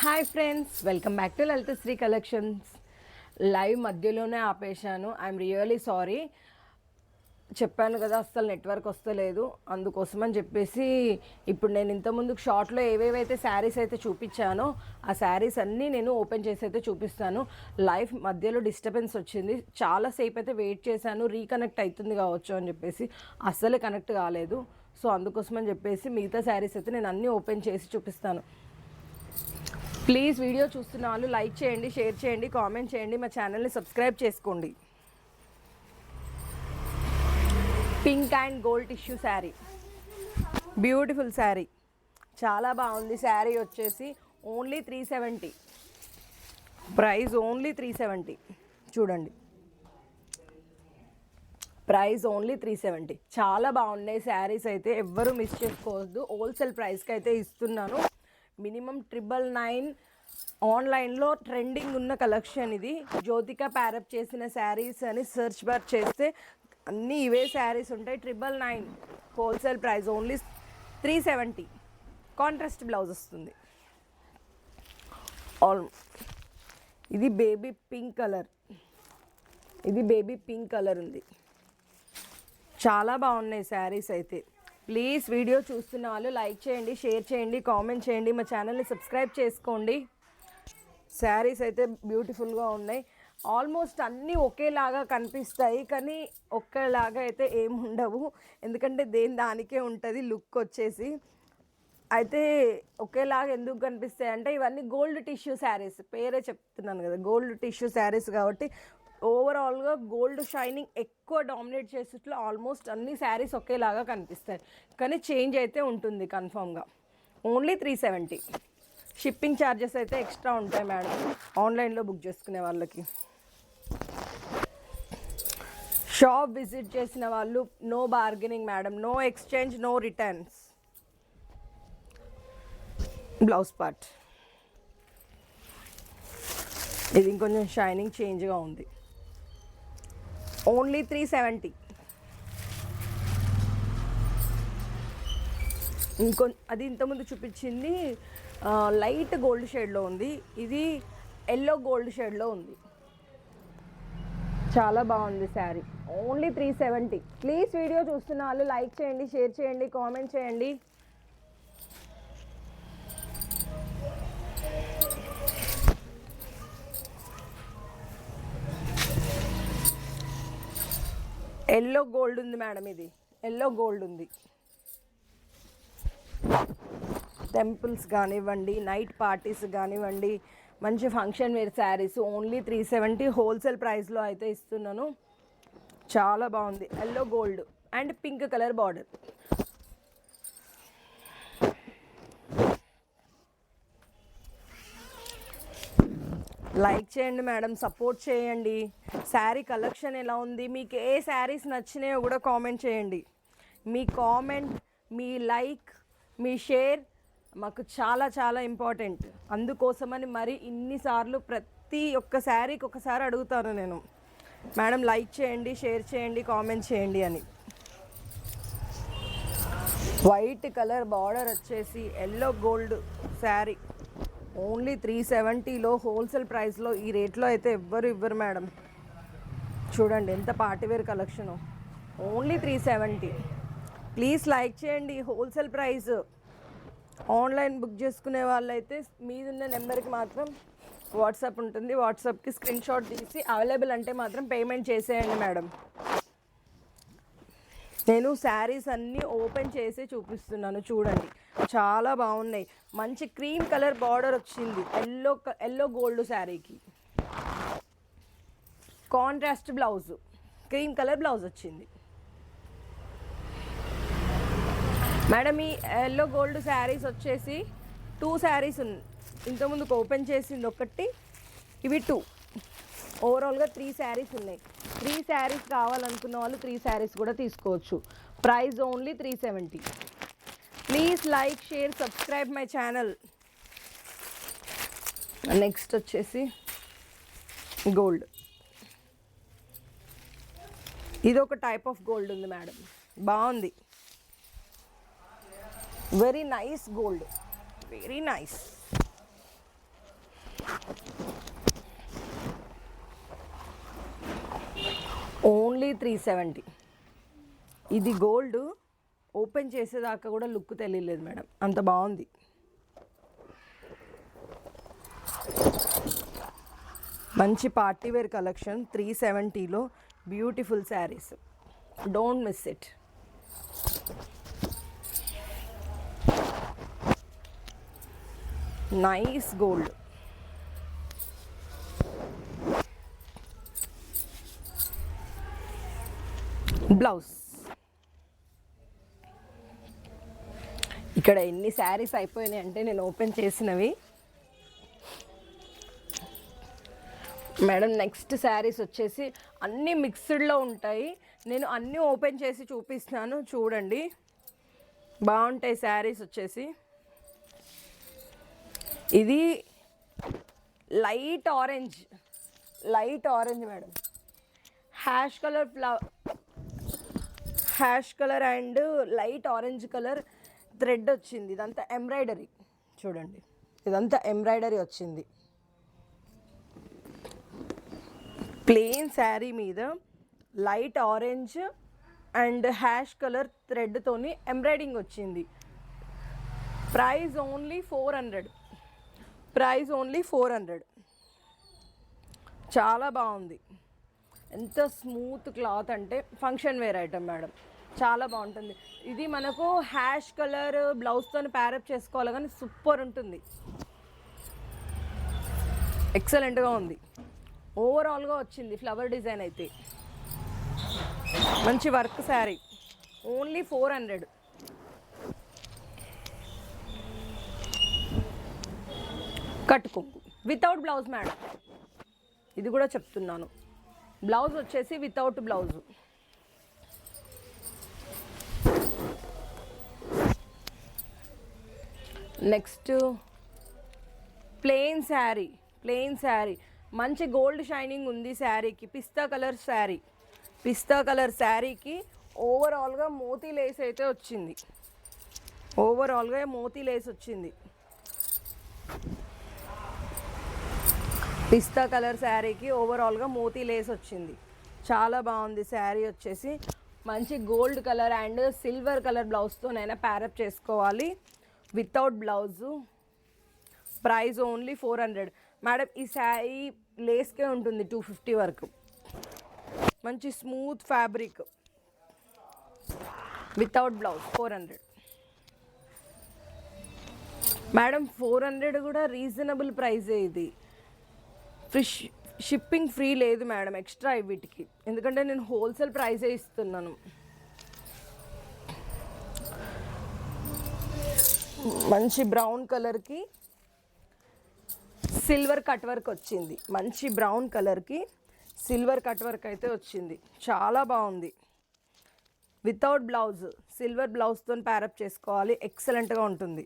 Hi friends welcome back to Lalitha Sri collections live మధ్యలోనే ఆపేశాను. I'm really sorry చెప్పాను కదా అస్సలు నెట్వర్క్ వస్తలేదు. అందుకోసం అని చెప్పేసి ఇప్పుడు నేను ఇంతకుముందు షార్ట్లో ఏవేవైతే శారీస్ అయితే చూపించానో ఆ శారీస్ అన్నీ నేను ఓపెన్ చేసి అయితే చూపిస్తాను. లైఫ్ మధ్యలో డిస్టర్బెన్స్ వచ్చింది. చాలాసేపు అయితే వెయిట్ చేశాను. రీకనెక్ట్ అవుతుంది కావచ్చు అని చెప్పేసి. అస్సలే కనెక్ట్ కాలేదు. సో అందుకోసం అని చెప్పేసి మిగతా శారీస్ అయితే నేను అన్నీ ఓపెన్ చేసి చూపిస్తాను. ప్లీజ్ వీడియో చూస్తున్న వాళ్ళు లైక్ చేయండి షేర్ చేయండి కామెంట్ చేయండి మా ఛానల్ని సబ్స్క్రైబ్ చేసుకోండి. Pink and gold tissue sari. Beautiful sari. చాలా బాగుంది. శారీ వచ్చేసి only three seventy. Price only three seventy. చూడండి. Price only three seventy. చాలా బాగున్నాయి శారీస్ అయితే. ఎవ్వరూ మిస్ చేసుకోవద్దు. హోల్సేల్ ప్రైస్కి అయితే ఇస్తున్నాను. మినిమం ట్రిపుల్ నైన్ ఆన్లైన్లో ట్రెండింగ్ ఉన్న కలెక్షన్ ఇది. జ్యోతిక ప్యారప్ చేసిన శారీస్ అని సెర్చ్ బార్ చేస్తే అన్నీ ఇవే శారీస్ ఉంటాయి. Triple nine wholesale price only three seventy contrast blouse వస్తుంది. ఆల్ ఇది బేబీ పింక్ కలర్ ఇది బేబీ పింక్ కలర్ ఉంది. చాలా బాగున్నాయి శారీస్ అయితే. ప్లీజ్ వీడియో చూస్తున్న వాళ్ళు లైక్ చేయండి షేర్ చేయండి కామెంట్ చేయండి మా ఛానల్ని సబ్స్క్రైబ్ చేసుకోండి. శారీస్ అయితే బ్యూటిఫుల్గా ఉన్నాయి. ఆల్మోస్ట్ అన్నీ ఒకేలాగా కనిపిస్తాయి కానీ ఒకేలాగా అయితే ఏం ఉండవు. ఎందుకంటే దేని దానికే ఉంటుంది లుక్ వచ్చేసి. అయితే ఒకేలాగా ఎందుకు కనిపిస్తాయి అంటే ఇవన్నీ గోల్డ్ టిష్యూ శారీస్. పేరే చెప్తున్నాను కదా గోల్డ్ టిష్యూ శారీస్ కాబట్టి ఓవరాల్గా గోల్డ్ షైనింగ్ ఎక్కువ డామినేట్ చేసేట్లు ఆల్మోస్ట్ అన్ని శారీస్ ఒకేలాగా కనిపిస్తాయి. కానీ చేంజ్ అయితే ఉంటుంది కన్ఫామ్గా only three seventy shipping charges అయితే ఎక్స్ట్రా ఉంటాయి మేడం ఆన్లైన్లో బుక్ చేసుకునే వాళ్ళకి. షాప్ విజిట్ చేసిన వాళ్ళు no bargaining madam no exchange no returns blouse part ఇది ఇంకొంచెం షైనింగ్ చేంజ్గా ఉంది. Only three seventy. ఇంకొ అది ఇంతకుముందు చూపించింది లైట్ గోల్డ్ షేడ్లో ఉంది. ఇది ఎల్లో గోల్డ్ షేడ్లో ఉంది. చాలా బాగుంది sari. Only three seventy. Please video చూస్తున్న వాళ్ళు లైక్ చేయండి షేర్ చేయండి కామెంట్ చేయండి. ఎల్లో గోల్డ్ ఉంది మేడం ఇది. ఎల్లో గోల్డ్ ఉంది. టెంపుల్స్ కానివ్వండి నైట్ పార్టీస్ కానివ్వండి మంచి function wear saris only three seventy wholesale ప్రైస్లో అయితే ఇస్తున్నాను. చాలా బాగుంది. Yellow gold and pink colour border. Like చేయండి మేడం సపోర్ట్ చేయండి. శారీ కలెక్షన్ ఎలా ఉంది? మీకు ఏ శారీస్ నచ్చినాయో కూడా కామెంట్ చేయండి. మీ కామెంట్ మీ లైక్ మీ షేర్ మాకు చాలా చాలా ఇంపార్టెంట్ అందుకోసమని మరి ఇన్నిసార్లు ప్రతి ఒక్క శారీకి ఒకసారి అడుగుతాను నేను. మేడం లైక్ చేయండి షేర్ చేయండి కామెంట్ చేయండి అని. వైట్ కలర్ బార్డర్ వచ్చేసి yellow gold sari only three సెవెంటీలో wholesale ప్రైస్లో ఈ రేట్లో అయితే ఎవ్వరు ఇవ్వరు మేడం. చూడండి ఎంత party wear collection. Only three seventy. Please like చేయండి హోల్సేల్ ప్రైస్. ఆన్లైన్ బుక్ చేసుకునే వాళ్ళైతే మీదున్న నెంబర్కి మాత్రం వాట్సాప్ ఉంటుంది. వాట్సాప్కి స్క్రీన్ షాట్ తీసి అవైలబుల్ అంటే మాత్రం పేమెంట్ చేసేయండి మేడం. నేను శారీస్ అన్నీ ఓపెన్ చేసి చూపిస్తున్నాను. చూడండి. చాలా బాగున్నాయి. మంచి క్రీమ్ కలర్ బార్డర్ వచ్చింది. ఎల్లో ఎల్లో గోల్డ్ శారీకి. Contrast blouse. Cream colour blouse వచ్చింది. మేడం ఈ ఎల్లో గోల్డ్ శారీస్ వచ్చేసి టూ శారీస్ ఇంతకుముందు ఇంతకుముందుకు ఓపెన్ చేసింది ఒకటి ఇవి టూ. ఓవరాల్గా త్రీ శారీస్ ఉన్నాయి. త్రీ శారీస్ కావాలనుకున్న వాళ్ళు త్రీ శారీస్ కూడా తీసుకోవచ్చు. Price only three seventy. Please like share subscribe my channel next వచ్చేసి గోల్డ్ ఇది ఒక టైప్ ఆఫ్ గోల్డ్ ఉంది మేడం బాగుంది. Very nice gold very nice only three seventy ఇది గోల్డ్ ఓపెన్ చేసేదాకా కూడా లుక్ తెలియలేదు మేడం. అంత బాగుంది. మంచి party wear collection three సెవెంటీలో beautiful saris. Don't miss it. Nice gold. Blouse. ఇక్కడ ఎన్ని శారీస్ అయిపోయినాయి అంటే నేను ఓపెన్ చేసినవి. మేడం నెక్స్ట్ శారీస్ వచ్చేసి అన్నీ మిక్స్డ్లో ఉంటాయి. నేను అన్నీ ఓపెన్ చేసి చూపిస్తున్నాను చూడండి. బాగుంటాయి శారీస్ వచ్చేసి. ఇది light orange light orange madam. Ash colour flower ash colour and light orange colour thread వచ్చింది. ఇదంతా ఎంబ్రాయిడరీ. చూడండి. ఇదంతా ఎంబ్రాయిడరీ వచ్చింది. ప్లెయిన్ శారీ మీద light orange and ash colour థ్రెడ్తోని embroidering వచ్చింది. Price only four hundred. Price only four hundred. చాలా బాగుంది. ఎంత స్మూత్ క్లాత్ అంటే ఫంక్షన్ వేర్ ఐటమ్ మేడం. చాలా బాగుంటుంది. ఇది మనకు హ్యాష్ కలర్ బ్లౌజ్తో ప్యారప్ చేసుకోవాలి కానీ సూపర్ ఉంటుంది. ఎక్సలెంట్గా ఉంది. ఓవరాల్గా వచ్చింది ఫ్లవర్ డిజైన్ అయితే. మంచి work sari only four hundred కట్టుకుంకు without blouse madam ఇది కూడా చెప్తున్నాను. బ్లౌజ్ వచ్చేసి without blouse next plain sari plain sari. మంచి గోల్డ్ షైనింగ్ ఉంది శారీకి పిస్తా కలర్ శారీ. పిస్తా కలర్ శారీకి ఓవరాల్గా మోతీ లేస్ అయితే వచ్చింది. ఓవరాల్గా మోతీ లేస్ వచ్చింది. పిస్తా కలర్ శారీకి ఓవరాల్గా మోతీ లేస్ వచ్చింది. చాలా బాగుంది శారీ వచ్చేసి. మంచి gold colour and silver colour బ్లౌజ్తోనైనా pair up చేసుకోవాలి. Without blouse price only four hundred madam ఈ శారీ లేస్కే ఉంటుంది టూ ఫిఫ్టీ వరకు. మంచి smooth fabric without blouse four hundred madam four hundred కూడా రీజనబుల్ ప్రైజే ఇది. ఫ్రీ షిప్పింగ్ ఫ్రీ లేదు మేడం ఎక్స్ట్రా వీటికి. ఎందుకంటే నేను హోల్సేల్ ప్రైజే ఇస్తున్నాను. మంచి బ్రౌన్ కలర్కి సిల్వర్ కట్ వర్క్ వచ్చింది. మంచి బ్రౌన్ కలర్కి సిల్వర్ కట్ వర్క్ అయితే వచ్చింది. చాలా బాగుంది. వితౌట్ బ్లౌజ్ సిల్వర్ బ్లౌజ్తో ప్యారప్ చేసుకోవాలి. ఎక్సలెంట్గా ఉంటుంది.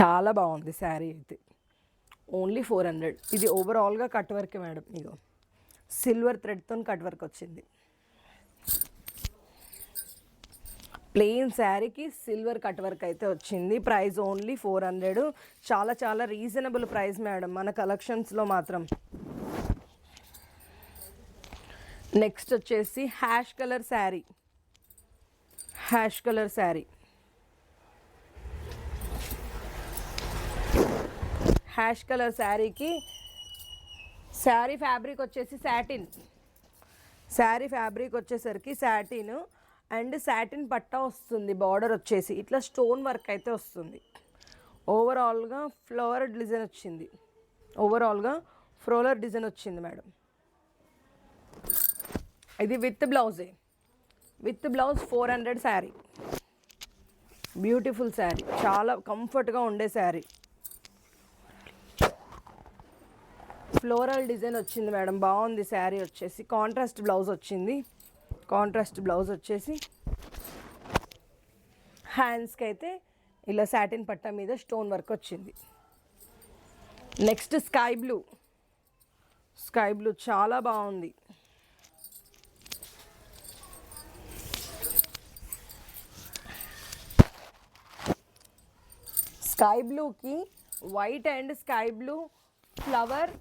చాలా బాగుంది శారీ అయితే. ఓన్లీ ఫోర్ హండ్రెడ్ ఇది ఓవరాల్గా కట్ వర్క్ మేడం ఇగో. సిల్వర్ థ్రెడ్తో కట్ వర్క్ వచ్చింది. ప్లెయిన్ శారీకి సిల్వర్ కట్ వర్క్ అయితే వచ్చింది. Price only four hundred. చాలా చాలా రీజనబుల్ ప్రైస్ మేడం మన కలెక్షన్స్లో మాత్రం. నెక్స్ట్ వచ్చేసి ash colour sari. Ash colour sari. Ash colour శారీకి శారీ ఫ్యాబ్రిక్ వచ్చేసి శాటిన్. శారీ ఫ్యాబ్రిక్ వచ్చేసరికి శాటిన్. అండ్ శాటిన్ పట్టా వస్తుంది బార్డర్ వచ్చేసి. ఇట్లా స్టోన్ వర్క్ అయితే వస్తుంది. ఓవరాల్గా ఫ్లవర్ డిజైన్ వచ్చింది. ఓవరాల్గా ఫ్రోలర్ డిజైన్ వచ్చింది మేడం. ఇది with బ్లౌజే with blouse four hundred sari beautiful sari చాలా కంఫర్ట్గా ఉండే శారీ ఫ్లోరల్ డిజైన్ వచ్చింది మేడం. బాగుంది శారీ వచ్చేసి. కాంట్రాస్ట్ బ్లౌజ్ వచ్చింది. కాంట్రాస్ట్ బ్లౌజ్ వచ్చేసి హ్యాండ్స్కి అయితే ఇలా సాటిన్ పట్టా మీద స్టోన్ వర్క్ వచ్చింది. Next sky blue sky blue చాలా బాగుంది. స్కై బ్లూకి white and sky blue flower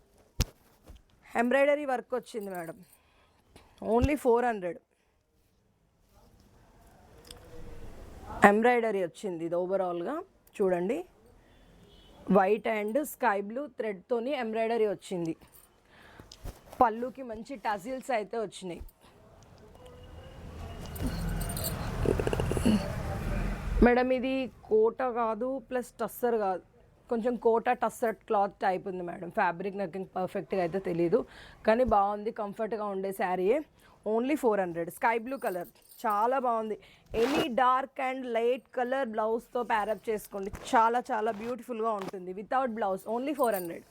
embroidery work వచ్చింది madam. Only four hundred embroidery వచ్చింది ఇది ఓవరాల్గా చూడండి. వైట్ అండ్ స్కై బ్లూ థ్రెడ్తోని ఎంబ్రాయిడరీ వచ్చింది. పళ్ళుకి మంచి టజిల్స్ అయితే వచ్చినాయి. మేడం ఇది కోట కాదు ప్లస్ టస్సర్ కాదు. కొంచెం కోట టస్సర్ క్లాత్ టైప్ ఉంది మేడం. ఫ్యాబ్రిక్ నాకు పర్ఫెక్ట్గా అయితే తెలియదు కానీ బాగుంది కంఫర్ట్గా ఉండే శారీయే. Only four hundred. Sky blue colour. చాలా బాగుంది. Any dark and light colour బ్లౌజ్తో pair up చేసుకోండి. చాలా చాలా బ్యూటిఫుల్గా ఉంటుంది. Without blouse only four hundred.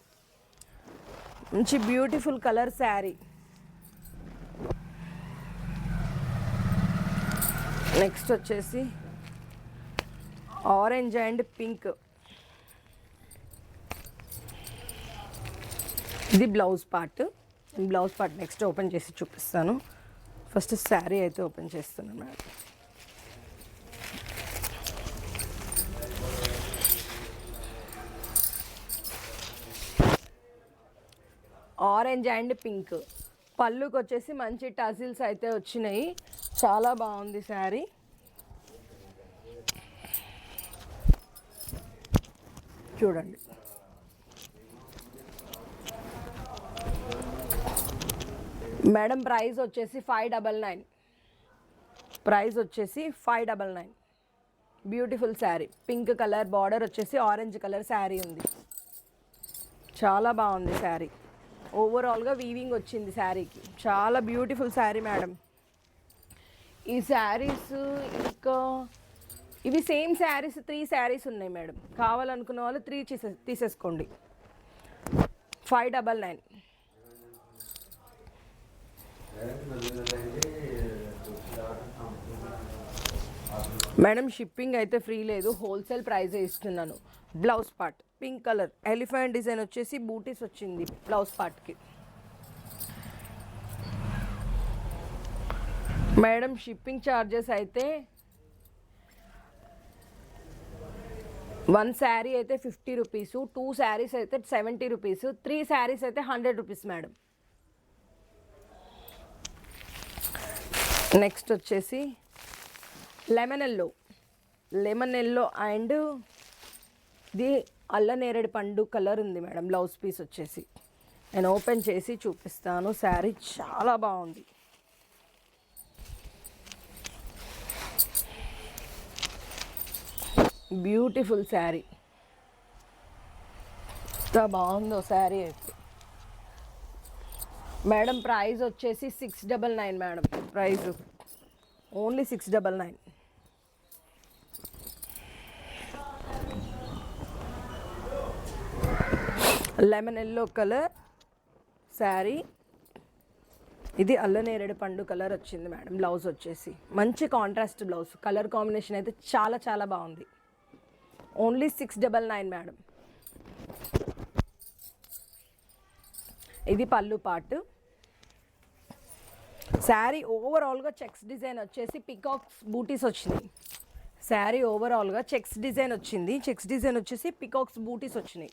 మంచి బ్యూటిఫుల్ కలర్ శారీ నెక్స్ట్ వచ్చేసి ఆరెంజ్ అండ్ పింక్ ఇది blouse part blouse part next open చేసి చూపిస్తాను. ఫస్ట్ శారీ అయితే ఓపెన్ చేస్తున్నాం మేడం. Orange and pink. పళ్ళుకి వచ్చేసి మంచి టజిల్స్ అయితే వచ్చినాయి. చాలా బాగుంది శారీ. చూడండి. మేడం ప్రైస్ వచ్చేసి ఫైవ్ డబల్ నైన్. ప్రైస్ వచ్చేసి five double nine. Beautiful sari. Pink colour border వచ్చేసి ఆరెంజ్ కలర్ శారీ ఉంది. చాలా బాగుంది శారీ. ఓవరాల్గా వీవింగ్ వచ్చింది శారీకి. చాలా బ్యూటిఫుల్ శారీ మేడం. ఈ శారీస్ ఇంకా ఇవి సేమ్ శారీస్ త్రీ శారీస్ ఉన్నాయి మేడం. కావాలనుకున్న వాళ్ళు త్రీ తీసేసుకోండి. Five double nine. Madam shipping అయితే ఫ్రీ లేదు. హోల్సేల్ ప్రైజే ఇస్తున్నాను. Blouse part pink colour. Elephant design వచ్చేసి బూటీస్ వచ్చింది బ్లౌజ్ పార్ట్కి. మేడం షిప్పింగ్ ఛార్జెస్ అయితే వన్ శారీ అయితే ఫిఫ్టీ రూపీస్ టూ శారీస్ అయితే సెవెంటీ రూపీస్ త్రీ శారీస్ అయితే హండ్రెడ్ రూపీస్ మేడం. నెక్స్ట్ వచ్చేసి lemon yellow lemon yellow and ఇది అల్ల నేరేడు పండు కలర్ ఉంది మేడం బ్లౌజ్ పీస్ వచ్చేసి. నేను ఓపెన్ చేసి చూపిస్తాను. శారీ చాలా బాగుంది. బ్యూటిఫుల్ శారీ ఎంత బాగుందో శారీ అయితే. మేడం ప్రైస్ వచ్చేసి six double nine madam. Price only six double nine. Lemon yellow colour sari. ఇది అల్లనేరేడు పండు కలర్ వచ్చింది మేడం బ్లౌజ్ వచ్చేసి. మంచి కాంట్రాస్ట్ బ్లౌజ్. కలర్ కాంబినేషన్ అయితే చాలా చాలా బాగుంది. Only six double nine madam. ఇది పళ్ళు పార్ట్ శారీ ఓవరాల్గా చెక్స్ డిజైన్ వచ్చేసి పికాక్స్ బూటీస్ వచ్చినాయి. శారీ ఓవరాల్గా చెక్స్ డిజైన్ వచ్చింది. చెక్స్ డిజైన్ వచ్చేసి పికాక్స్ బూటీస్ వచ్చినాయి.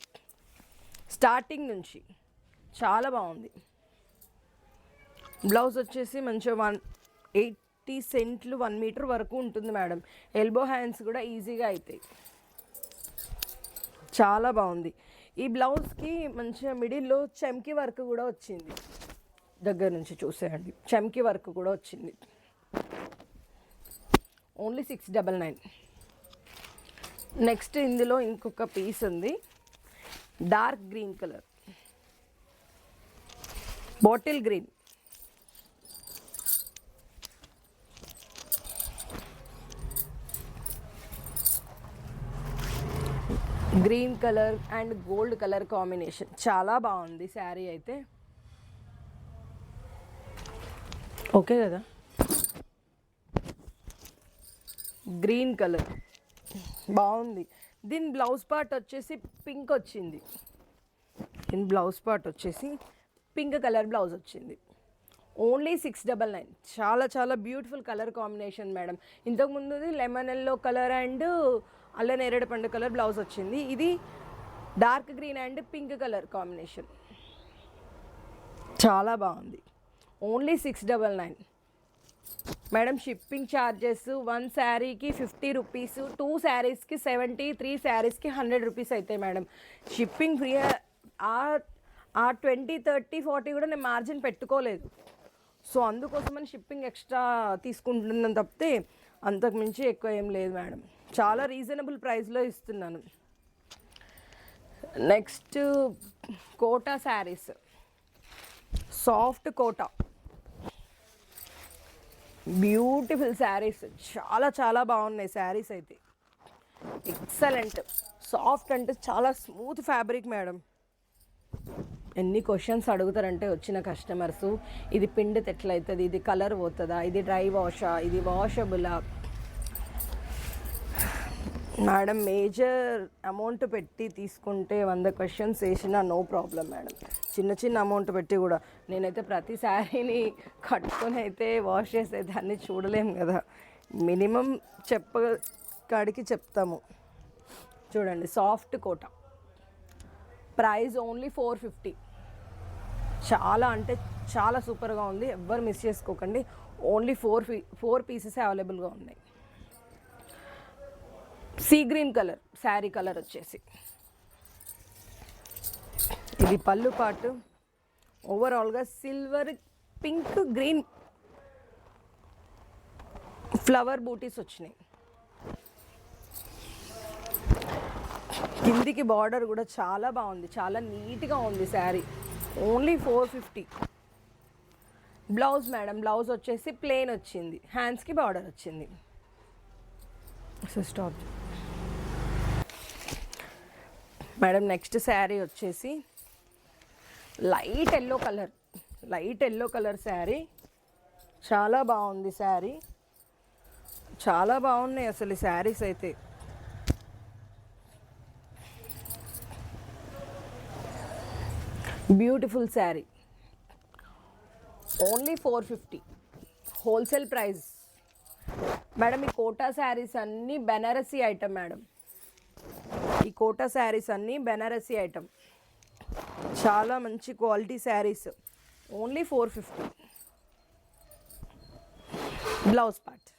స్టార్టింగ్ నుంచి చాలా బాగుంది. బ్లౌజ్ వచ్చేసి మంచిగా వన్ ఎయిటీ సెంట్లు వన్ మీటర్ వరకు ఉంటుంది మేడం. ఎల్బో హ్యాండ్స్ కూడా ఈజీగా అవుతాయి చాలా బాగుంది. ఈ బ్లౌజ్కి మంచిగా మిడిల్లో చెమ్కి వర్క్ కూడా వచ్చింది. దగ్గర నుంచి చూసేయండి. చెమ్కి వర్క్ కూడా వచ్చింది. Only six double nine. Next ఇందులో ఇంకొక పీస్ ఉంది. Dark green colour. Bottle green. Green colour and gold colour combination. చాలా బాగుంది శారీ అయితే. ఓకే కదా? Green colour. బాగుంది. దీని బ్లౌజ్ పార్ట్ వచ్చేసి పింక్ వచ్చింది. దీని బ్లౌజ్ పార్ట్ వచ్చేసి పింక్ కలర్ బ్లౌజ్ వచ్చింది. Only six double nine. చాలా చాలా బ్యూటిఫుల్ కలర్ కాంబినేషన్ మేడం. ఇంతకుముందుది లెమన్ ఎల్లో కలర్ అండ్ అల్ల నేరేడు పండు కలర్ బ్లౌజ్ వచ్చింది. ఇది dark green and pink colour combination. చాలా బాగుంది. Only six double nine. Madam shipping charges one శారీకి ఫిఫ్టీ రూపీస్ టూ శారీస్కి సెవెంటీ త్రీ శారీస్కి హండ్రెడ్ రూపీస్ అవుతాయి మేడం. షిప్పింగ్ ఫ్రీ ఆ ఆ ట్వంటీ థర్టీ ఫార్టీ కూడా నేను మార్జిన్ పెట్టుకోలేదు. సో అందుకోసమని షిప్పింగ్ ఎక్స్ట్రా తీసుకుంటున్నాను తప్పితే అంతకుమించి ఎక్కువ ఏం లేదు మేడం. చాలా రీజనబుల్ ప్రైస్లో ఇస్తున్నాను. Next Kota saris. Soft Kota. Beautiful saris. చాలా చాలా బాగున్నాయి శారీస్ అయితే. ఎక్సలెంట్ సాఫ్ట్ అంటే చాలా స్మూత్ ఫ్యాబ్రిక్ మేడం ఎన్ని క్వశ్చన్స్ అడుగుతారంటే వచ్చిన కస్టమర్స్ ఇది పిండితే ఎట్లయితుంది ఇది కలర్ పోతుందా ఇది డ్రై వాషా ఇది వాషబులా మేడం మేజర్ అమౌంట్ పెట్టి తీసుకుంటే వంద క్వశ్చన్స్ వేసినా నో ప్రాబ్లం మేడం. చిన్న చిన్న అమౌంట్ పెట్టి కూడా. నేనైతే ప్రతి శారీని కట్టుకొని అయితే వాష్ చేసే దాన్ని చూడలేము కదా. మినిమం చెప్ప కాడికి చెప్తాము. చూడండి soft Kota. Price only four fifty. చాలా అంటే చాలా సూపర్గా ఉంది. ఎవ్వరు మిస్ చేసుకోకండి. ఓన్లీ ఫోర్ ఫీ ఫోర్ పీసెస్ అవైలబుల్గా ఉన్నాయి. Sea green colour sari colour వచ్చేసి. ఇది పళ్ళు పాటు. ఓవరాల్గా silver pink green flower buttis వచ్చినాయి. కిందికి బార్డర్ కూడా చాలా బాగుంది. చాలా నీట్గా ఉంది sari. Only four fifty blouse madam blouse వచ్చేసి ప్లెయిన్ వచ్చింది. హ్యాండ్స్కి బార్డర్ వచ్చింది. So stop madam next sari వచ్చేసి light yellow colour light yellow colour sari. చాలా బాగుంది శారీ. చాలా బాగున్నాయి అసలు ఈ శారీస్ అయితే. Beautiful sari. Only four fifty wholesale price madam ఈ కోటా శారీస్ అన్నీ బెనారసీ ఐటమ్ మేడం ఈ కోటా శారీస్ అన్నీ బెనారసీ ఐటమ్. చాలా మంచి quality saris. Only four fifty. Blouse part.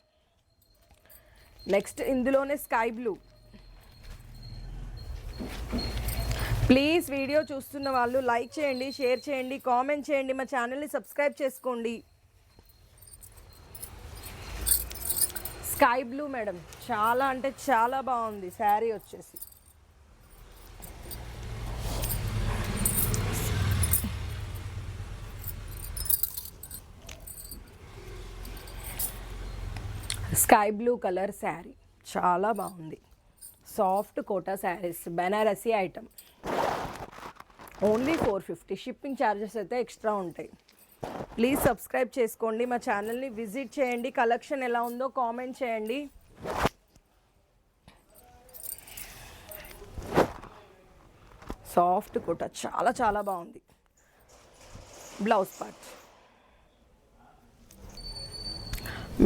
Next ఇందులోనే స్కై బ్లూ. ప్లీజ్ వీడియో చూస్తున్న వాళ్ళు లైక్ చేయండి షేర్ చేయండి కామెంట్ చేయండి మా ఛానల్ని సబ్స్క్రైబ్ చేసుకోండి. Sky blue madam. చాలా అంటే చాలా బాగుంది. శారీ వచ్చేసి. Sky blue colour sari. చాలా బాగుంది. Soft Kota saris Banarasi item. Only four fifty. Shipping charges అయితే ఎక్స్ట్రా ఉంటాయి. ప్లీజ్ సబ్స్క్రైబ్ చేసుకోండి. మా ఛానల్ని విజిట్ చేయండి. కలెక్షన్ ఎలా ఉందో కామెంట్ చేయండి. సాఫ్ట్ కుట. చాలా చాలా బాగుంది. Blouse part.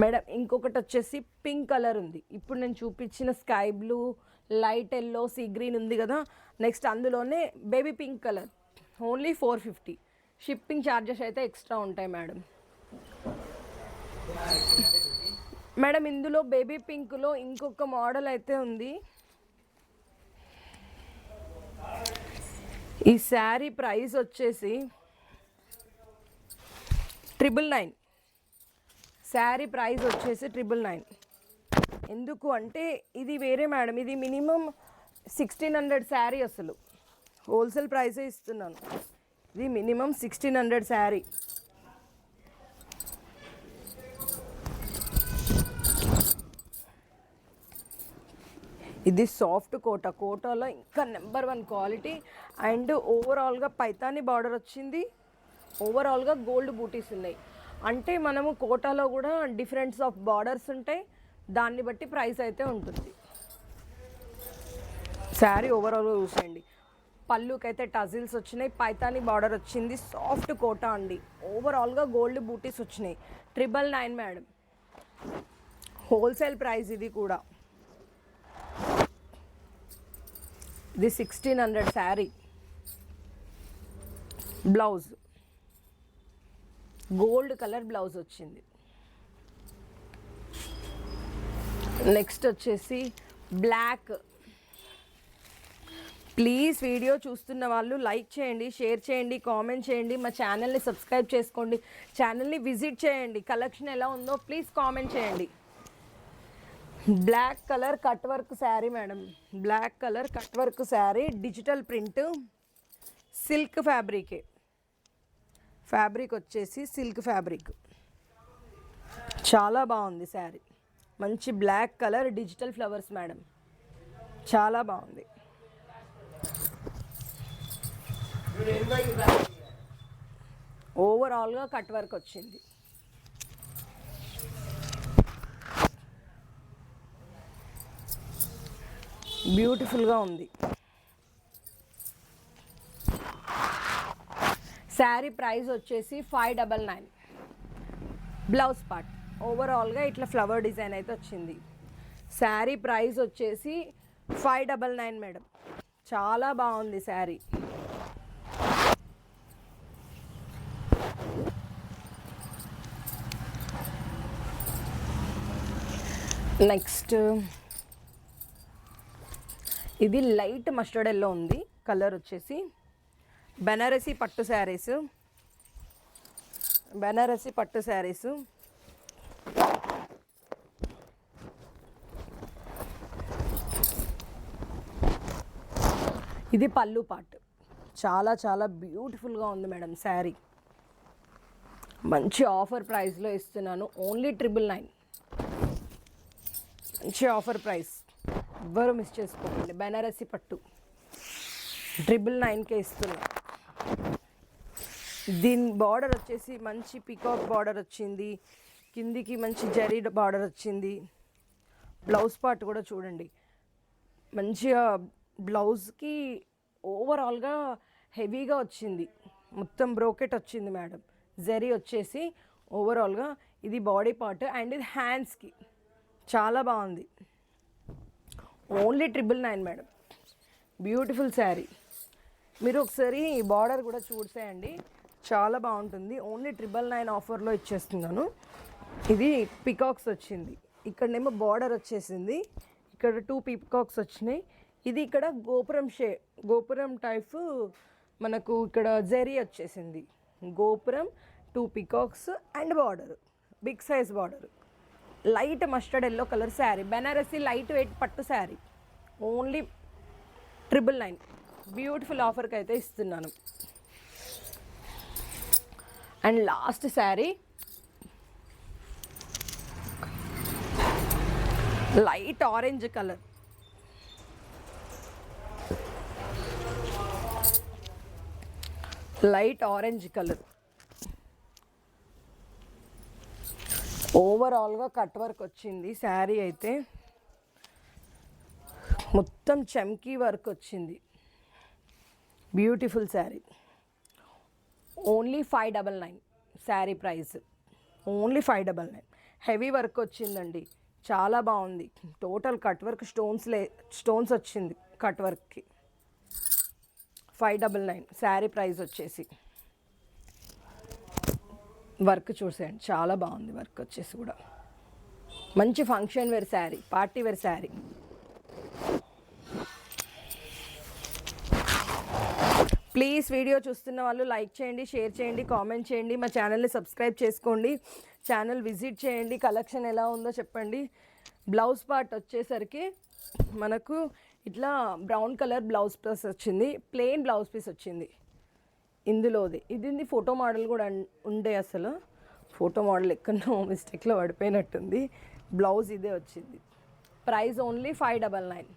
మేడం ఇంకొకటి వచ్చేసి పింక్ కలర్ ఉంది. ఇప్పుడు నేను చూపించిన sky blue light yellow sea green ఉంది కదా. నెక్స్ట్ అందులోనే baby pink colour. Only four fifty. Shipping charges అయితే ఎక్స్ట్రా ఉంటాయి మేడం. మేడం ఇందులో బేబీ పింక్లో ఇంకొక మోడల్ అయితే ఉంది. ఈ శారీ ప్రైస్ వచ్చేసి ట్రిపుల్ నైన్. శారీ ప్రైస్ వచ్చేసి ట్రిపుల్ నైన్. ఎందుకు అంటే ఇది వేరే మేడం ఇది మినిమం సిక్స్టీన్ హండ్రెడ్ శారీ అసలు. హోల్సేల్ ప్రైసే ఇస్తున్నాను. ఇది మినిమం సిక్స్టీన్ హండ్రెడ్ శారీ. ఇది సాఫ్ట్ కోట కోటాలో ఇంకా నెంబర్ వన్ క్వాలిటీ. అండ్ ఓవరాల్గా పైతాని బార్డర్ వచ్చింది. ఓవరాల్గా గోల్డ్ బూటీస్ ఉన్నాయి. అంటే మనము కోటాలో కూడా డిఫరెన్స్ ఆఫ్ బార్డర్స్ ఉంటాయి. దాన్ని బట్టి ప్రైస్ అయితే ఉంటుంది. శారీ ఓవరాల్ చూసేయండి. పళ్ళుకి అయితే టజిల్స్ వచ్చినాయి. పైతాని బార్డర్ వచ్చింది. సాఫ్ట్ కోటా అండి. ఓవరాల్గా గోల్డ్ బూటీస్ వచ్చినాయి. Triple nine madam wholesale price ఇది కూడా. ఇది sixteen hundred sari. Blouse gold colour blouse వచ్చింది. నెక్స్ట్ వచ్చేసి బ్లాక్. ప్లీజ్ వీడియో చూస్తున్న వాళ్ళు లైక్ చేయండి షేర్ చేయండి కామెంట్ చేయండి. మా ఛానల్ని సబ్స్క్రైబ్ చేసుకోండి. ఛానల్ని విజిట్ చేయండి. కలెక్షన్ ఎలా ఉందో ప్లీజ్ కామెంట్ చేయండి. Black colour cut work sari madam. Black colour cut work sari digital print silk ఫ్యాబ్రికే. Fabric వచ్చేసి సిల్క్ ఫ్యాబ్రిక్. చాలా బాగుంది శారీ. మంచి black colour digital flowers madam. చాలా బాగుంది. ఓవరాల్గా కట్ వర్క్ వచ్చింది. బ్యూటిఫుల్గా ఉంది. శారీ ప్రైస్ వచ్చేసి five double nine. Blouse part. ఓవరాల్గా ఇట్లా ఫ్లవర్ డిజైన్ అయితే వచ్చింది. శారీ ప్రైస్ వచ్చేసి ఫైవ్ డబల్ నైన్ మేడం. చాలా బాగుంది శారీ. నెక్స్ట్ ఇది లైట్ మస్టర్డ్ ఎల్లో ఉంది. కలర్ వచ్చేసి బెనారసి పట్టు శారీస్. బెనారసి పట్టు శారీస్. ఇది పళ్ళు పాట్. చాలా చాలా బ్యూటిఫుల్గా ఉంది మేడం శారీ. మంచి ఆఫర్ ప్రైస్లో ఇస్తున్నాను. ఓన్లీ ట్రిపుల్ నైన్ మంచి ఆఫర్ ప్రైస్ ఎవ్వరు మిస్ చేసుకోకండి. బెనారసి పట్టు. ట్రిపుల్ నైన్కే ఇస్తున్నాను దీని బార్డర్ వచ్చేసి మంచి పికాక్ బార్డర్ వచ్చింది. కిందికి మంచి జరీ బార్డర్ వచ్చింది. బ్లౌజ్ పార్ట్ కూడా చూడండి. మంచిగా బ్లౌజ్కి ఓవరాల్గా హెవీగా వచ్చింది. మొత్తం బ్రోకెట్ వచ్చింది మేడం జరీ వచ్చేసి ఓవరాల్గా ఇది బాడీ పార్ట్ అండ్ ఇది హ్యాండ్స్కి చాలా బాగుంది. Only triple nine madam beautiful sari మీరు ఒకసారి ఈ బార్డర్ కూడా చూసేయండి. చాలా బాగుంటుంది. ఓన్లీ ట్రిపుల్ నైన్ ఆఫర్లో ఇచ్చేస్తున్నాను. ఇది పికాక్స్ వచ్చింది. ఇక్కడనేమో బార్డర్ వచ్చేసింది. ఇక్కడ టూ పికాక్స్ వచ్చినాయి. ఇది ఇక్కడ గోపురం షే గోపురం టైప్ మనకు ఇక్కడ జరీ వచ్చేసింది. గోపురం two peacocks and border. Big size border. Light mustard yellow colour sari. Banarasi light weight పట్టు sari. Only triple nine. Beautiful ఆఫర్కి అయితే ఇస్తున్నాను. And last sari light orange colour light orange colour ఓవరాల్గా కట్ వర్క్ వచ్చింది శారీ అయితే. మొత్తం చమ్కీ work వచ్చింది. Beautiful sari. Only five double nine sari price. Only five double nine. Heavy work వచ్చిందండి. చాలా బాగుంది. టోటల్ కట్ వర్క్ స్టోన్స్ లే స్టోన్స్ వచ్చింది కట్ వర్క్కి. Five double nine sari price వచ్చేసి. వర్క్ చూసేయండి. చాలా బాగుంది వర్క్ వచ్చేసి కూడా. మంచి function wear sari party wear sari. Please video చూస్తున్న వాళ్ళు లైక్ చేయండి షేర్ చేయండి కామెంట్ చేయండి. మా ఛానల్ని సబ్స్క్రైబ్ చేసుకోండి. ఛానల్ విజిట్ చేయండి. కలెక్షన్ ఎలా ఉందో చెప్పండి. బ్లౌజ్ పార్ట్ వచ్చేసరికి మనకు ఇట్లా బ్రౌన్ కలర్ బ్లౌజ్ పీస్ వచ్చింది. ప్లెయిన్ బ్లౌజ్ పీస్ వచ్చింది. ఇందులోది. ఇది ఫోటో మోడల్ కూడా ఉండే అసలు. ఫోటో మోడల్ ఎక్కడో మిస్టేక్లో పడిపోయినట్టుంది. బ్లౌజ్ ఇదే వచ్చింది. Price only five double nine.